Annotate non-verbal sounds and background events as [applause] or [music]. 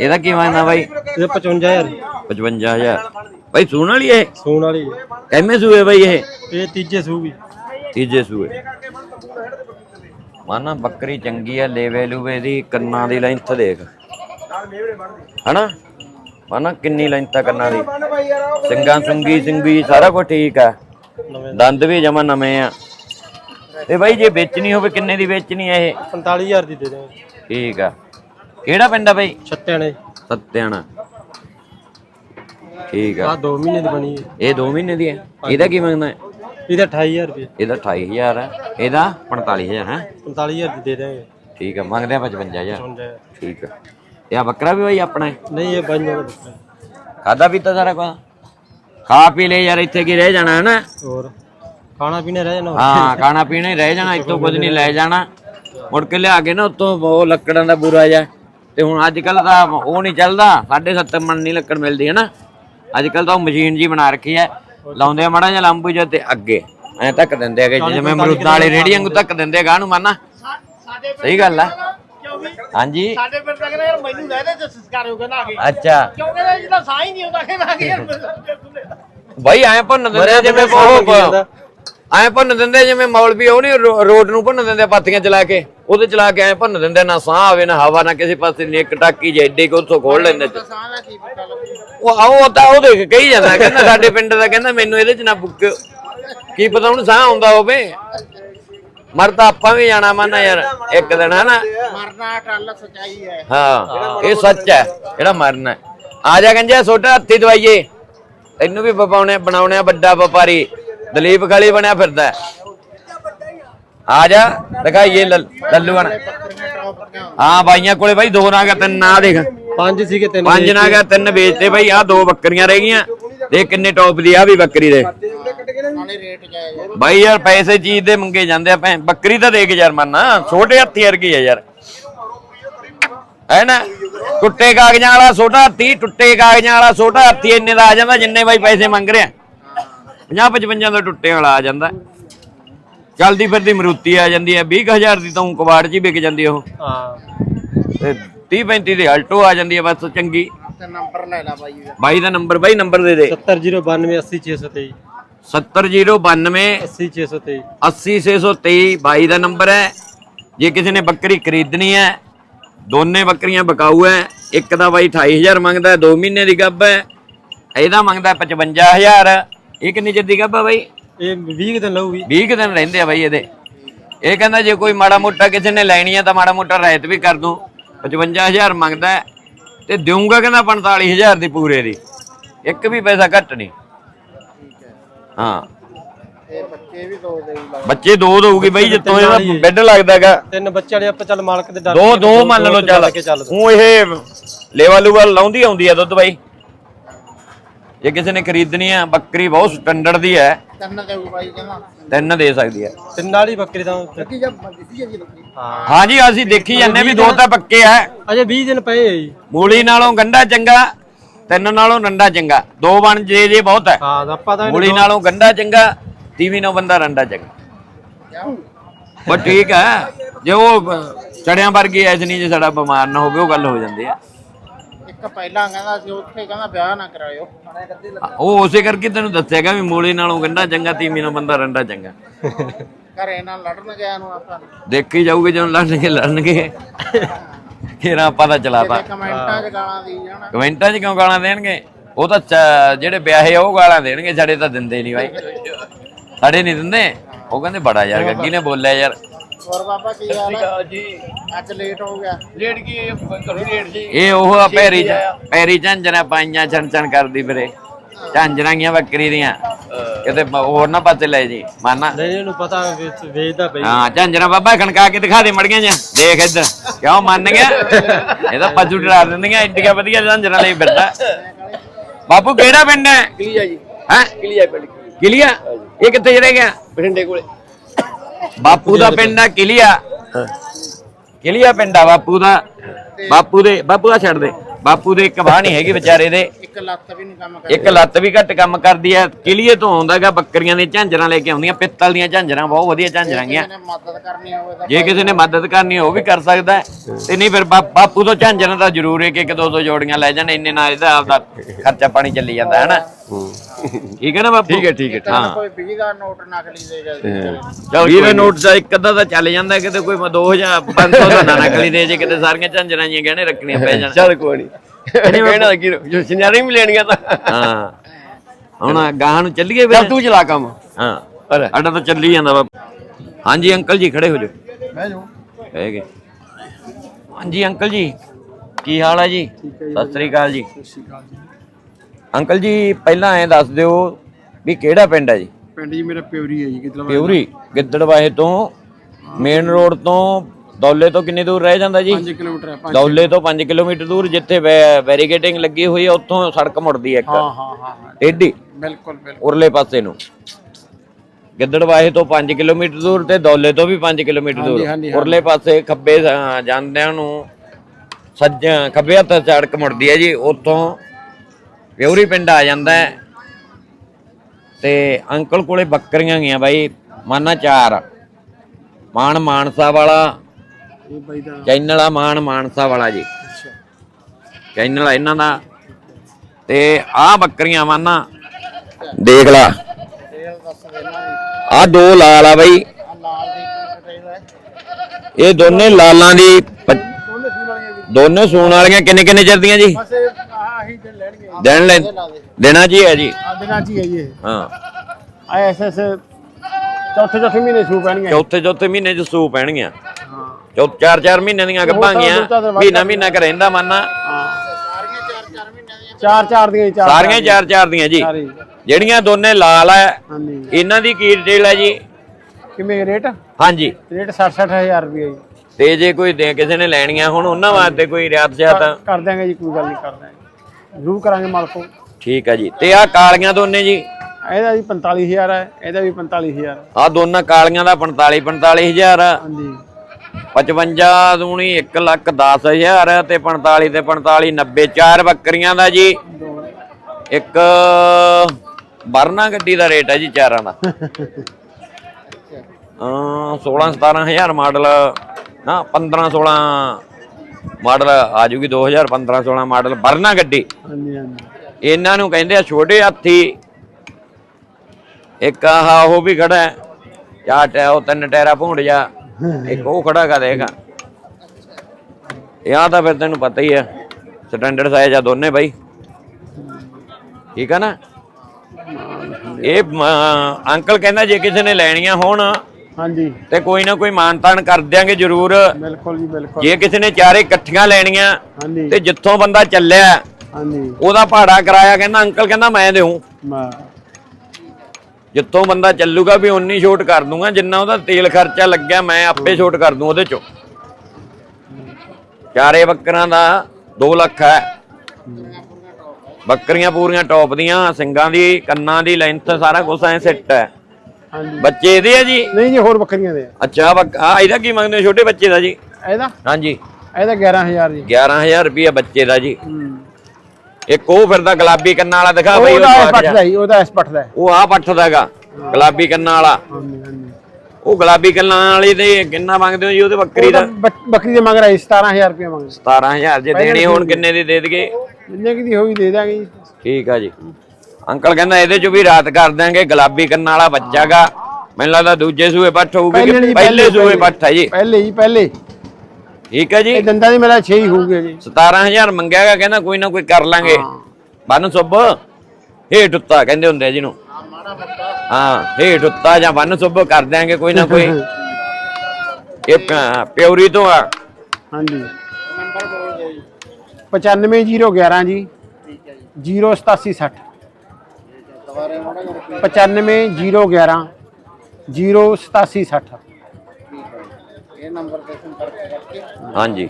ਇਹਦਾ ਕੀ ਮੰਗਦਾ ਬਾਈ? ਇਹ 55000 55000 ਬਾਈ ਸੂਣ ਵਾਲੀ ਇਹ? ਸੂਣ ਵਾਲੀ ਕਿੰਨੇ ਸੂਏ ਬਾਈ ਇਹ? ਇਹ ਤੀਜੇ ਸੂਗੀ ਤੀਜੇ ਸੂਏ। ਮਾਨਾ ਬੱਕਰੀ ਚੰਗੀ ਆ ਲੇਵੇ ਲੂਵੇ ਦੀ ਕੰਨਾਂ ਦੀ ਲੈਂਥ ਦੇਖ। ਹਨਾ? ਮਾਨਾ ਕਿੰਨੀ ਲੈਂਥ ਆ ਕੰਨਾਂ ਦੀ। ਸਿੰਗਾਂ ਸੁੰਗੀ ਸਿੰਗੀ ਸਾਰਾ ਕੁਝ ਠੀਕ ਆ। ਦੰਦ ਵੀ ਜਮਾ ਨਵੇਂ ਆ। ਤੇ ਬਾਈ ਜੇ ਵੇਚਣੀ ਹੋਵੇ ਕਿੰਨੇ ਦੀ ਵੇਚਣੀ ਆ ਇਹ? 45000 ਦੀ ਦੇ ਦੇਵਾਂਗੇ। ਠੀਕ ਆ। ਕਿਹੜਾ ਪਿੰਡ ਆ ਬਾਈ? ਛੱਤਿਆਂ ਨੇ ਸੱਤਿਆਣਾ ਠੀਕ ਆ। ਆ 2 ਮਹੀਨੇ ਦੀ ਬਣੀ ਹੈ। ਇਹ 2 ਮਹੀਨੇ ਦੀ ਹੈ? ਇਹਦਾ ਕੀ ਮੰਗਦਾ ਹੈ? ਇਹਦਾ 28000 ਰੁਪਏ। ਇਹਦਾ 28000 ਹੈ। ਇਹਦਾ 45000 ਹੈ? 45000 ਦੀ ਦੇ ਠੀਕ ਆ ਮੰਗਦੇ ਆ 55000 55000 ਠੀਕ ਆ। ਇਹ ਆ ਬੱਕਰਾ ਵੀ ਬਾਈ ਆਪਣਾ ਹੈ? ਨਹੀਂ ਇਹ ਬਾਈਆਂ ਦਾ ਬੱਕਰਾ ਹੈ। ਖਾਦਾ ਪੀਤਾ ਸਾਰਾ ਕੁਝ ਖਾ ਪੀ ਲੈ ਯਾਰ ਇੱਥੇ ਕੀ ਰਹਿ ਜਾਣਾ ਹੈ ਨਾ ਹੋਰ? ਖਾਣਾ ਪੀਣਾ ਰਹਿ ਜਾਣਾ ਹਾਂ ਖਾਣਾ ਪੀਣਾ ਹੀ ਰਹਿ ਜਾਣਾ ਇੱਥੋਂ ਕੁਝ ਨਹੀਂ ਲੈ ਜਾਣਾ। ਮੁੜ ਕੇ ਲਿਆ ਕੇ ਨਾ ਉੱਤੋਂ ਉਹ ਲੱਕੜਾਂ ਦਾ ਬੁਰਾ ਜਾ ਤੇ ਹੁਣ ਅੱਜ ਕੱਲ ਤਾਂ ਉਹ ਨਹੀਂ ਚੱਲਦਾ 7.5 ਮਣ ਨਹੀਂ ਲੱਕੜ ਮਿਲਦੀ ਹੈ ਨਾ ਅੱਜ ਕੱਲ ਤਾਂ ਉਹ ਮਸ਼ੀਨ ਜੀ ਬਣਾ ਰੱਖੀ ਹੈ ਲਾਉਂਦੇ ਆ ਮੜਾ ਜਿਹਾ ਲੰਬੂ ਜਿਹਾ ਤੇ ਅੱਗੇ ਐ ਧੱਕ ਦਿੰਦੇ ਹੈਗੇ ਜਿਵੇਂ ਅਮਰੂਦਾਂ ਵਾਲੀ ਰੇੜੀ ਵਾਂਗੂ ਧੱਕ ਦਿੰਦੇ ਗਾਹ ਨੂੰ ਮੰਨਾ। ਸਹੀ ਗੱਲ ਆ। ਹਾਂਜੀ। ਸਾਡੇ ਪਿੰਡ ਦਾ ਕਹਿੰਦਾ ਯਾਰ ਮੈਨੂੰ ਲੈ ਦੇ ਤੇ ਸੰਸਕਾਰ ਹੋ ਗਿਆ ਨਾ ਕੇ। ਅੱਛਾ। ਕਿਉਂ ਕਹਿੰਦਾ ਜਿਹਦਾ ਸਾਹ ਹੀ ਨਹੀਂ ਹੁੰਦਾ ਕਹਿੰਦਾ ਕਿ ਯਾਰ ਬਾਈ ਐ ਭੁੰਨ ਦਿੰਦੇ ਜਿਵੇਂ ਉਹ ਐ ਭੁੰਨ ਦਿੰਦੇ ਜਿਵੇਂ ਮੌਲਵੀ ਉਹ ਨਹੀਂ ਰੋਡ ਨੂੰ ਭੁੰਨ ਦਿੰਦੇ ਪਾਥੀਆਂ ਚਲਾ ਕੇ। ਉਹਦੇ ਚਲਾ ਕੇ ਐ ਭੁੰਨ ਦਿੰਦੇ ਨਾ ਸਾਹ ਆਵੇ ਨਾ ਹਵਾ ਨਾ ਕਿਸੇ ਪਾਸੇ ਨਹੀਂ ਇੱਕ ਟਾਕੀ ਜੇ ਏਡੇ ਕੋ ਉੱਥੋਂ ਖੋਲ ਲੈਂਦੇ ਉਹ ਆਓ ਤਾਂ ਉਹ ਦੇਖ ਕਹੀ ਜਾਂਦਾ ਕਹਿੰਦਾ ਸਾਡੇ ਪਿੰਡ ਦਾ ਕਹਿੰਦਾ ਮੈਨੂੰ ਇਹਦੇ ਚ ਨਾ ਬੁੱਕ ਕੀ ਪਤਾ ਉਹਨੂੰ ਸਾਹ ਆਉਂਦਾ ਹੋਵੇ। ਮਰ ਤਾਂ ਆਪਾਂ ਵੀ ਜਾਣਾ ਮੰਨਾ ਯਾਰ ਇੱਕ ਦਿਨ ਹਨਾ? ਮਰਨਾ ਟੱਲ ਸਚਾਈ ਹੈ। ਹਾਂ ਇਹ ਸੱਚ ਹੈ ਜਿਹੜਾ ਮਰਨਾ। ਆ ਜਾ ਗੰਜਾ ਛੋਟਾ ਹੱਥੀ ਦਵਾਈਏ। ਤੈਨੂੰ ਵੀ ਬਪਾਉਣੇ ਬਣਾਉਣੇ ਵੱਡਾ ਵਪਾਰੀ। ਦਲੀਪ ਖਾਲੀ ਬਣਿਆ ਫਿਰਦਾ ਹੈ। ਆ ਜਾ ਦਿਖਾਈਏ ਲੱਲ- ਲੱਲੂ ਬਣ ਹਾਂ ਬਾਈਆਂ ਕੋਲੇ ਬਾਈ ਦੋ ਨਾਗਾ ਤਿੰਨ ਨਾ ਦੇਖ। ਪੰਜ ਸੀਗੇ ਤਿੰਨ ਪੰਜ ਨਾਗਾ ਤਿੰਨ ਵੇਚਤੇ ਬਾਈ ਆ ਦੋ ਬੱਕਰੀਆਂ ਰਹਿ ਗਈਆਂ। ਦੇਖ ਕਿੰਨੇ ਟੌਪ ਦੀ ਆ ਵੀ ਬੱਕਰੀ ਦੇ। ਬਾਈ ਯਾਰ ਪੈਸੇ ਚੀਜ਼ ਦੇ ਮੰਗੇ ਜਾਂਦੇ ਆ ਭੈਂ ਬੱਕਰੀ ਤਾਂ ਦੇਖ ਯਾਰ ਮੰਨਾ ਛੋਟੇ ਹੱਥੀ ਵਰਗੀ ਆ ਯਾਰ। ਹੈ ਨਾ? ਟੁੱਟੇ ਕਾਗਜ਼ਾਂ ਵਾਲਾ ਛੋਟਾ ਹੱਥੀ ਟੁੱਟੇ ਕਾਗਜ਼ਾਂ ਵਾਲਾ ਛੋਟਾ ਹੱਥੀ ਇੰਨੇ ਦਾ ਆ ਜਾਂਦਾ ਜਿੰਨੇ ਬਾਈ ਪੈਸੇ ਮੰਗ ਰਿਹਾ। 50 55 ਦਾ ਟੁੱਟੇ ਵਾਲਾ ਆ ਜਾਂਦਾ। ਚਲਦੀ ਫਿਰਦੀ ਮਰੂਤੀ ਆ ਜਾਂਦੀ ਹੈ 20000 ਦੀ ਤਾਂ ਕਬਾੜ 'ਚ ਹੀ ਵਿਕ ਜਾਂਦੀ ਉਹ। ਹਾਂ ਤੇ 30 35 ਦੀ ਆਲਟੋ ਆ ਜਾਂਦੀ ਹੈ ਬਸ ਚੰਗੀ। ਤੇ ਨੰਬਰ ਲੈ ਲੈ ਬਾਈ ਦਾ। ਬਾਈ ਦਾ ਨੰਬਰ ਬਾਈ ਨੰਬਰ ਦੇ ਦੇ 70092 80623 70092 80623 80623 ਬਾਈ ਦਾ ਨੰਬਰ ਹੈ। ਜੇ ਕਿਸੇ ਨੇ ਬੱਕਰੀ ਖਰੀਦਣੀ ਹੈ ਦੋਨੇ ਬੱਕਰੀਆਂ ਬਕਾਊ ਹੈ। ਇੱਕ ਦਾ ਬਾਈ 28000 ਮੰਗਦਾ ਹੈ 2 ਮਹੀਨੇ ਦੀ ਗੱਭ ਹੈ। ਇਹਦਾ ਮੰਗਦਾ ਹੈ 55000 ਇਹ ਕਿੰਨੀ ਚਿਰ ਦੀ ਗੱਭ ਬਾਈ? ਇਹ 20 ਕੁ ਦਿਨ ਲਊਗੀ। 20 ਕੁ ਦਿਨ ਰਹਿੰਦੇ ਆ ਬਾਈ ਇਹਦੇ। ਇਹ ਕਹਿੰਦਾ ਜੇ ਕੋਈ ਮਾੜਾ ਮੋਟਾ ਕਿਸੇ ਨੇ ਲੈਣੀ ਹੈ ਤਾਂ ਮਾੜਾ ਮੋਟਾ ਰਾਇਤ ਵੀ ਕਰ ਦੂੰ। 55000 ਮੰਗਦਾ ਤੇ ਦੇਊਂਗਾ ਕਹਿੰਦਾ 45000 ਦੀ ਪੂਰੇ ਦੀ। ਇੱਕ ਵੀ ਪੈਸਾ ਘੱਟ ਨਹੀਂ। ਹਾਂ। ਇਹ ਬੱਚੇ ਵੀ ਦੋ ਦੇ ਲੱਗ ਬੱਚੇ ਦੋ ਦਊਗੀ ਬਾਈ ਜਿੱਤੋਂ ਇਹਦਾ ਬੈੱਡ ਲੱਗਦਾਗਾ ਤਿੰਨ ਬੱਚੇ ਵਾਲੇ ਆਪਾਂ ਚੱਲ ਮਾਲਕ ਦੇ ਡਰ ਦੋ ਦੋ ਮੰਨ ਲਓ ਚੱਲ। ਉਹ ਇਹ ਲੇਵਾ ਲੂਵਾ ਲਾਉਂਦੀ ਆਉਂਦੀ ਆ ਦੁੱਧ ਬਾਈ। ਜੇ ਕਿਸੇ ਨੇ ਖਰੀਦਣੀ ਆ ਬੱਕਰੀ ਬਹੁਤ ਸਟੈਂਡਰਡ ਦੀ ਹੈ। ਤਿੰਨ ਦੇ ਬਾਈ ਕਹਿੰਦਾ ਤਿੰਨ ਦੇ ਸਕਦੀ ਹੈ। ਤਿੰਨ ਵਾਲੀ ਬੱਕਰੀ ਤਾਂ ਕੀ ਜਬ ਦਿੱਤੀ ਜੀ ਬੱਕਰੀ? ਹਾਂ। ਹਾਂਜੀ ਅਸੀਂ ਦੇਖੀ ਜਾਂਦੇ ਵੀ ਦੋ ਤਾਂ ਪੱਕੇ ਆ ਅਜੇ 20 ਦਿਨ ਪਏ ਆ ਜੀ। ਮੂਲੀ ਨਾਲੋਂ ਗੰਡਾ ਚੰਗਾ ਤਿੰਨ ਨਾਲੋਂ ਨੰਡਾ ਚੰਗਾ। ਦੋ ਬਣ ਜੇ ਜੇ ਬਹੁਤ ਹੈ। ਹਾਂ ਤਾਂ ਆਪਾਂ ਤਾਂ ਮੂਲੀ ਨਾਲੋਂ ਗੰਡਾ ਚੰਗਾ ਤੀਵੀਂ ਨਾਲ ਬੰਦਾ ਰੰਡਾ ਚੰਗਾ। ਉਹ ਠੀਕ ਹੈ। ਜੇ ਉਹ ਚੜਿਆਂ ਵਰਗੀ ਐਸ ਨਹੀਂ ਜੇ ਸਾਡਾ ਬਿਮਾਰ ਨਾ ਹੋਵੇ ਉਹ ਗੱਲ ਹੋ ਜਾਂਦੀ ਆ ਇੱਕ ਪਹਿਲਾਂ ਕਹਿੰਦਾ ਸੀ ਉੱਥੇ ਕਹਿੰਦਾ ਵਿਆਹ ਨਾ ਕਰਾਇਓ। ਉਹ ਉਸੇ ਕਰਕੇ ਤੈਨੂੰ ਦੱਸਿਆਗਾ ਵੀ ਮੂਲੀ ਨਾਲੋਂ ਗੰਡਾ ਚੰਗਾ ਤੀਵੀਂ ਨਾਲ ਬੰਦਾ ਰੰਡਾ ਚੰਗਾ। ਘਰੇ ਨਾਲ ਲੜਨ ਗਿਆ ਨੂੰ ਆਪਾਂ। ਦੇਖੀ ਜਾਊਗੇ ਜਦੋਂ ਲੜਨਗੇ ਲੜਨਗੇ। ਫਿਰ ਆਪਾਂ ਤਾਂ ਚਲਾਤਾ। ਕਮੈਂਟਾਂ 'ਚ ਗਾਲਾਂ ਦੀ ਜਾਣਾ। ਕਮੈਂਟਾਂ 'ਚ ਕਿਉਂ ਗਾਲਾਂ ਦੇਣਗੇ? ਉਹ ਤਾਂ ਜਿਹੜੇ ਵਿਆਹੇ ਉਹ ਗਾਲਾਂ ਦੇਣਗੇ ਸਾਡੇ ਤਾਂ ਦਿੰਦੇ ਨਹੀਂ ਬਾਈ। ਸਾਡੇ ਨਹੀਂ ਦਿੰਦੇ। ਉਹ ਕਹਿੰਦੇ ਬੜਾ ਯਾਰ ਗੱਗੀ ਨੇ ਬੋਲਿਆ ਯਾਰ। ਹੋਰ ਬਾਬਾ ਕੀ ਹਾਲ ਹੈ? ਜੀ। ਅੱਜ ਲੇਟ ਹੋ ਗਿਆ। ਲੇਟ ਕੀ ਘਰੋਂ ਲੇਟ ਜੀ। ਇਹ ਉਹ ਆ ਪੈਰੀ ਪੈਰੀ ਝਾਂਜਰਾਂ ਪਾਈਆਂ ਛਣ ਛਣ ਕਰਦੀ ਫਿਰੇ। ਝਾਂਜਰਾਂ ਗੀਆਂ ਬੱਕਰੀ ਦੀਆਂ। ਕਿਤੇ ਬ- ਹੋਰ ਨਾ ਪਾਸੇ ਲੈ ਜੀ। ਮਾਨਾ। ਨਹੀਂ ਇਹਨੂੰ ਪਤਾ ਵੇਚ- ਵੇਚਦਾ ਪਈ। ਹਾਂ ਝਾਂਜਰਾਂ ਬਾਬਾ ਖਣਕਾ ਕੇ ਦਿਖਾ ਦੇ ਮੜੀਆਂ ਜਾਂ ਦੇਖ ਇੱਧਰ। ਕਿਉਂ ਮੰਨ ਗਿਆ? ਇਹਦਾ ਪੱਜੂ ਡਰਾ ਦਿੰਦੀਆਂ ਇੰਡੀਆਂ ਵਧੀਆ ਝਾਂਜਰਾਂ ਲਈ ਫਿਰਦਾ। ਬਾਪੂ ਕਿਹੜਾ ਪਿੰਡ ਹੈ? ਕਿਲੀਆ ਜੀ। ਹੈ? ਕਿਲੀਆ ਪਿੰਡ। ਕਿਲੀਆ? ਇਹ ਕਿੱਥੇ ਚਲੇ ਗਿਆ? ਬਠਿੰਡੇ ਕੋਲੇ। ਬਾਪੂ ਦਾ ਪਿੰਡ ਆ ਕਿਲੀਆ। ਕਿਲੀਆ ਪਿੰਡ ਆ ਬਾਪੂ ਦਾ। ਬਾਪੂ ਦੇ ਬਾਪੂ ਦਾ ਛੱਡ ਦੇ। ਬਾਪੂ ਦੇ ਇੱਕ ਬਾਹ ਨਹੀਂ ਹੈਗੀ ਵਿਚਾਰੇ ਦੇ। ਇੱਕ ਲੱਤ ਵੀ ਨਹੀਂ ਕੰਮ ਕਰਦੀ। ਇੱਕ ਲੱਤ ਵੀ ਘੱਟ ਕੰਮ ਕਰਦੀ ਹੈ ਕਿਲੀਏ ਤੋਂ ਆਉਂਦਾਗਾ ਬੱਕਰੀਆਂ ਦੀਆਂ ਝਾਂਜਰਾਂ ਲੈ ਕੇ ਆਉਂਦੀਆਂ। ਪਿੱਤਲ ਦੀਆਂ ਝਾਂਜਰਾਂ ਬਹੁਤ ਵਧੀਆ ਝਾਂਜਰਾਂ ਗੀਆਂ। ਜਿਹਨੇ ਮਦਦ ਕਰਨੀ ਹੋਵੇ ਤਾਂ ਜੇ ਕਿਸੇ ਨੇ ਮਦਦ ਕਰਨੀ ਉਹ ਵੀ ਕਰ ਸਕਦਾ। ਤੇ ਨਹੀਂ ਫਿਰ ਬਾਪੂ ਤੋਂ ਝਾਂਜਰਾਂ ਦਾ ਜ਼ਰੂਰ ਹੈ ਕਿ ਇੱਕ ਦੋ ਦੋ ਜੋੜੀਆਂ ਲੈ ਜਾਣ ਇੰਨੇ ਨਾਲ ਇਹਦਾ ਆਪਦਾ ਖਰਚਾ ਪਾਣੀ ਚੱਲੀ ਜਾਂਦਾ ਹੈ ਨਾ? ਠੀਕ ਹੈ ਨਾ ਬਾਪੂ? ਠੀਕ ਹੈ ਠੀਕ ਹੈ ਹਾਂ। ਕੋਈ 20 ਦਾ ਨੋਟ ਨਕਲੀ ਦੇ ਗਿਆ ਚਲ। ਦੇ ਨੋਟ ਦਾ ਇੱਕ ਅੱਧਾ ਤਾਂ ਚੱਲ ਜਾਂਦਾ ਕਿਤੇ ਕੋਈ 2000 500 ਦਾ ਨਾ ਨਕਲੀ ਦੇ ਜੇ ਕਿਤੇ ਸਾਰੀਆਂ ਝਾਂਜਰਾਂ ਜੀਆਂ ਗਹਿਣੇ ਰੱਖਣੀਆਂ ਪੈ ਜਾਣ। ਚੱਲ ਕੋਈ ਨਹੀਂ ਕਹਿਣਾ ਕੀ ਜੋ ਸਿਨਾਰੀ ਵੀ ਲੈਣੀਆਂ ਤਾਂ। ਹਾਂ। ਹੁਣ ਗਾਹਾਂ ਨੂੰ ਚੱਲੀਏ ਚੱਲ ਫਿਰ ਤੂੰ ਚਲਾ ਕੰਮ। ਹਾਂ। ਪਰ ਸਾਡਾ ਤਾਂ ਚੱਲੀ ਜਾਂਦਾ ਬਾਪੂ। ਹਾਂਜੀ ਅੰਕਲ ਜੀ ਖੜੇ ਹੋ ਜਾਓ। ਬਹਿ ਜਾਓ ਹੈਗੇ ਹਾਂਜੀ ਅੰਕਲ ਜੀ ਕੀ ਹਾਲ ਹੈ ਜੀ। ਸਤਿ ਸ੍ਰੀ ਅਕਾਲ ਜੀ। ਅੰਕਲ ਜੀ। ਪਹਿਲਾਂ ਐ ਦੱਸ ਦਿਓ ਵੀ ਕਿਹੜਾ ਪਿੰਡ ਹੈ ਜੀ? ਪਿੰਡ ਜੀ ਮੇਰਾ ਪਿਉਰੀ ਹੈ ਜੀ ਕਿਤਲਾ ਪਿਉਰੀ ਗਿੱਦੜਵਾਹੇ ਤੋਂ ਮੇਨ ਰੋਡ ਤੋਂ ਦੌਲੇ ਤੋਂ ਕਿੰਨੀ ਦੂਰ ਰਹਿ ਜਾਂਦਾ ਜੀ? 5 ਕਿਲੋਮੀਟਰ ਹੈ ਦੌਲੇ ਤੋਂ 5 ਕਿਲੋਮੀਟਰ ਦੂਰ ਜਿੱਥੇ ਬੈਰੀਕੇਡਿੰਗ ਲੱਗੀ ਹੋਈ ਹੈ ਉੱਥੋਂ ਸੜਕ ਮੁੜਦੀ ਹੈ ਇੱਕ। ਹਾਂ ਹਾਂ ਹਾਂ ਟੇਢੀ ਬਿਲਕੁਲ ਬਿਲਕੁਲ। ਉਰਲੇ ਪਾਸੇ ਨੂੰ। ਗਿੱਦੜਵਾਹੇ ਤੋਂ 5 ਕਿਲੋਮੀਟਰ ਦੂਰ ਤੇ ਦੌਲੇ ਤੋਂ ਵੀ 5 ਕਿਲੋਮੀਟਰ ਦੂਰ। ਉਰਲੇ ਪਾਸੇ ਖੱਬੇ ਜਾਂਦਿਆਂ ਨੂੰ ਸੱਜ ਖੱਬੇ ਹੱਥ ਸੜਕ ਮੁੜਦੀ ਹੈ ਜੀ ਉੱਥੋਂ ਪਿਉਰੀ ਪਿੰਡ ਆ ਜਾਂਦਾ ਤੇ ਅੰਕਲ ਕੋਲੇ ਬੱਕਰੀਆਂ ਗਈਆਂ ਬਾਈ ਮਾਨਾ ਚਾਰ। ਮਾਨ ਮਾਨਸਾ ਵਾਲਾ ਚੈਨਲ ਆ ਮਾਨ ਮਾਨਸਾ ਵਾਲਾ ਜੀ। ਚੈਨਲ ਆ ਇਹਨਾਂ ਦਾ। ਤੇ ਆਹ ਬੱਕਰੀਆਂ ਮਾਨਾ ਦੇਖ ਲਾ। ਆ ਦੋ ਲਾਲ ਆ ਬਾਈ। ਆ ਇਹ ਦੋਨੇ ਲਾਲਾਂ ਦੀ ਦੋਨੇ ਸੂਣ ਵਾਲੀਆਂ ਕਿੰਨੇ ਕਿੰਨੇ ਚਿਰ ਦੀਆਂ ਜੀ? ਬਸ ਇਹ ਦੇਣ ਲੈ ਦੇਣਾ ਜੀ ਹੈ ਜੀ? ਆ ਦਿਨਾਂ ਚ ਹੀ ਹੈ। ਜੀ ਇਹ ਹਾਂ ਆਈਐਸਐਸ ਚੌਥੇ ਚੌਥੇ ਮਹੀਨੇ ਸੂ ਪੈਣਗੇ ਚੌਥੇ ਚੌਥੇ ਮਹੀਨੇ ਚ ਸੂ ਪੈਣਗੀਆਂ। ਹਾਂ। ਚੌ ਚਾਰ ਚਾਰ ਮਹੀਨੇ ਦੀਆਂ ਗੱਭਾਂ ਚਾਰ ਬਾਅਦ ਮਹੀਨਾ ਮਹੀਨਾ ਕਰ ਰਹਿੰਦਾ ਮੰਨਾ। ਚਾਰ ਚਾਰ ਮਹੀਨਿਆਂ ਦੀਆਂ। ਚਾਰ ਚਾਰ ਦੀਆਂ ਜੀ, ਚਾਰ ਸਾਰੀਆਂ ਚਾਰ ਚਾਰ ਦੀਆਂ ਜੀ। ਸਾਰੀ। ਜਿਹੜੀਆਂ ਦੋਨੇ ਲਾਲ ਆ ਹਾਂਜੀ। ਇਹਨਾਂ ਦੀ ਕੀ ਡਿਟੇਲ ਹੈ ਜੀ? ਕਿਵੇਂ ਰੇਟ? ਹਾਂਜੀ। ਰੇਟ 60 60000 ਰੁਪਏ ਜੀ। ਤੇ ਜੇ ਕੋਈ ਦੇ ਕਿਸੇ ਨੇ ਲੈਣੀਆਂ ਹੁਣ ਉਹਨਾਂ ਵਾਸਤੇ ਕੋਈ ਰਿਆਤ ਸਿਆਤ ਕਰ ਦਿਆਂਗੇ ਜੀ ਕੋਈ ਗੱਲ ਨਹੀਂ ਕਰ ਦਿਆਂਗੇ। ਜ਼ਰੂਰ ਕਰਾਂਗੇ ਮਾਲਕੋ ਠੀਕ ਹੈ ਜੀ। ਤੇ ਆ ਕਾਲੀਆਂ ਦੋਨੇ ਜੀ? ਇਹਦਾ ਜੀ 45000 ਹੈ ਇਹਦਾ ਵੀ 45000 ਆ ਦੋਨਾਂ ਕਾਲੀਆਂ ਦਾ 45 45000 ਹਾਂਜੀ। 55 ਦੂਣੀ 1 ਲੱਖ 10000 ਤੇ 45 ਤੇ 45 90 ਚਾਰ ਬੱਕਰੀਆਂ ਦਾ ਜੀ। ਇੱਕ ਵਰਨਾ ਗੱਡੀ ਦਾ ਰੇਟ ਹੈ ਜੀ ਚਾਰਾਂ ਦਾ। ਅ 16 17000 ਮਾਡਲ। ਨਾ 15 16 ਮਾਡਲ ਆ ਜੂਗੀ 2015 16 ਮਾਡਲ ਵਰਨਾ ਗੱਡੀ। ਹਾਂਜੀ ਹਾਂਜੀ। ਇਹਨਾਂ ਨੂੰ ਕਹਿੰਦੇ ਆ ਛੋਟੇ ਹਾਥੀ। ਇੱਕ ਆਹ ਉਹ ਵੀ ਖੜਾ ਹੈ ਚਾਰ ਟੈ ਉਹ ਤਿੰਨ ਟੈਰਾ ਭੂੰਡ ਜਾ ਇੱਕ ਉਹ ਖੜਾ ਕਾ ਦੇਖ। ਇਹ ਤਾਂ ਫਿਰ ਤੈਨੂੰ ਪਤਾ ਹੀ ਹੈ ਸਟੈਂਡਰਡ ਸਾਈਜ਼ ਆ ਦੋਨੇ ਬਾਈ। ਠੀਕ ਆ ਨਾ? ਇਹ ਅੰਕਲ ਕਹਿੰਦਾ ਜੇ ਕਿਸੇ ਨੇ ਲੈਣੀਆਂ ਹੋਣ ਹਾਂਜੀ। ਤੇ ਕੋਈ ਨਾ ਕੋਈ ਮਾਨਤਾਨ ਕਰ ਦਿਆਂਗੇ ਜ਼ਰੂਰ। ਬਿਲਕੁਲ ਜੀ ਬਿਲਕੁਲ। ਜੇ ਕਿਸੇ ਨੇ ਚਾਰੇ ਇਕੱਠੀਆਂ ਲੈਣੀਆਂ ਹਾਂਜੀ। ਤੇ ਜਿੱਥੋਂ ਬੰਦਾ ਚੱਲਿਆ ਹਾਂਜੀ। ਉਹਦਾ ਭਾੜਾ ਕਰਾਇਆ ਕਹਿੰਦਾ ਅੰਕਲ ਕਹਿੰਦਾ ਮੈਂ ਦੇਉ ਜਿੱਥੋਂ ਬੰਦਾ ਚੱਲੂਗਾ ਵੀ ਉਨੀ ਛੋਟ ਕਰ ਦੂੰਗਾ ਜਿੰਨਾ ਉਹਦਾ ਤੇਲ ਖਰਚਾ ਲੱਗਿਆ ਮੈਂ ਆਪੇ ਛੋਟ ਕਰ ਦੂੰ ਉਹਦੇ ਚੋਂ। ਚਾਰੇ ਬੱਕਰਾਂ ਦਾ 2 ਲੱਖ ਹੈ। ਬੱਕਰੀਆਂ ਪੂਰੀਆਂ ਟੌਪ ਦੀਆਂ ਸਿੰਗਾਂ ਦੀ ਕੰਨਾਂ ਦੀ ਲੈਂਥ ਸਾਰਾ ਕੁਝ ਐ ਸੈੱਟ ਹੈ। ਹਾਂਜੀ। ਬੱਚੇ ਇਹਦੇ ਆ ਜੀ? ਨਹੀਂ ਜੀ ਹੋਰ ਬੱਕਰੀਆਂ ਦੇ ਆ। ਅੱਛਾ ਬੱਕ- ਆ ਇਹਦਾ ਕੀ ਮੰਗਦੇ ਹੋ? ਛੋਟੇ ਬੱਚੇ ਦਾ ਜੀ? ਇਹਦਾ? ਹਾਂਜੀ। ਇਹਦਾ 11000 ਜੀ। 11000 ਰੁਪਏ ਬੱਚੇ ਦਾ ਜੀ। ਹੂੰ। ਇੱਕ ਉਹ ਫਿਰਦਾ ਗੁਲਾਬੀ ਕੰਨਾਂ ਵਾਲਾ ਦਿਖਾ ਬਈ ਉਹ ਉਹਦਾ ਇਸ ਜਿਹਾ। ਦਾ ਜੀ ਉਹਦਾ ਇਸ ਪੱਟ ਦਾ ਹੈ। ਉਹ ਆ ਪੱਠ ਦਾਗਾ ਗੁਲਾਬੀ ਕੰਨਾਂ ਵਾਲਾ। ਹਾਂਜੀ ਹਾਂਜੀ। ਉਹ ਗੁਲਾਬੀ ਕੰਨਾਂ ਵਾਲੀ ਦੇ ਕਿੰਨਾ ਮੰਗਦੇ ਹੋ ਜੀ? ਉਹਦੇ ਬੱਕਰੀ ਦਾ? ਉਹਦਾ ਬੱਕ- ਬੱਕਰੀ ਦੇ ਮੰਗ ਰਿਹਾ ਜੀ 17000 ਰੁਪਏ ਮੰਗ 17000 ਜੇ ਦੇਣੀ ਹੁਣ ਕਿੰਨੇ ਦੀ ਦੇ ਦਈਏ ਜਿੰਨੇ ਕੀ ਦੀ ਹੋਈ ਦੇ ਦਾਂਗੇ ਜੀ। ਠੀਕ ਆ ਜੀ। ਅੰਕਲ ਕਹਿੰਦਾ ਇਹਦੇ ਚ ਵੀ ਰਾਤ ਕਰ ਦਾਂਗੇ ਗੁਲਾਬੀ ਕੰਨਾਂ ਵਾਲਾ ਬੱਚਾਗਾ। ਮੈਨੂੰ ਲੱਗਦਾ ਦੂਜੇ ਸੂਏ ਪੱਠ ਹੋਊਗੀ ਪਹਿਲੇ ਕਿ ਜੀ, ਪਹਿਲੇ ਸੂਏ। ਪੱਠ ਹੈ ਜੀ। ਪਹਿਲੇ ਜੀ ਪਹਿਲੇ। ਠੀਕ ਹੈ ਜੀ? ਇਹ ਦੰਦਾਂ ਦੀ ਮੇਰਾ 6 ਹੀ ਹੋਊਗਾ ਜੀ 17000 ਮੰਗਿਆਗਾ ਕਹਿੰਦਾ ਕੋਈ ਨਾ ਕੋਈ ਕਰ ਲਾਂਗੇ। ਬੰਨ ਸੁੱਬ। ਹੇਠ ਉੱਤਾ ਕਹਿੰਦੇ ਹੁੰਦੇ ਆ ਜਿਹਨੂੰ। ਹਾਂ ਹੇਠ ਉੱਤਾ ਜਾਂ ਬੰਨ ਸੁੱਬ ਕਰ ਦਿਆਂਗੇ ਕੋਈ ਨਾ ਕੋਈ। [laughs] ਇਹ ਪ- ਪਿਉਰੀ ਤੋਂ ਆ। ਹਾਂਜੀ। ਨੰਬਰ ਬੋਲ ਦਿਓ ਜੀ। 95011 ਜੀ ਠੀਕ ਹੈ ਜੀ 08760 ਦੁਬਾਰੇ ਮਾੜਾ ਜਿਹਾ repeat 95011 08760 ਠੀਕ ਹੈ ਜੀ। ਇਹ ਨੰਬਰ ਤੇ ਸੰਪਰਕ ਕਰਕੇ ਹਾਂਜੀ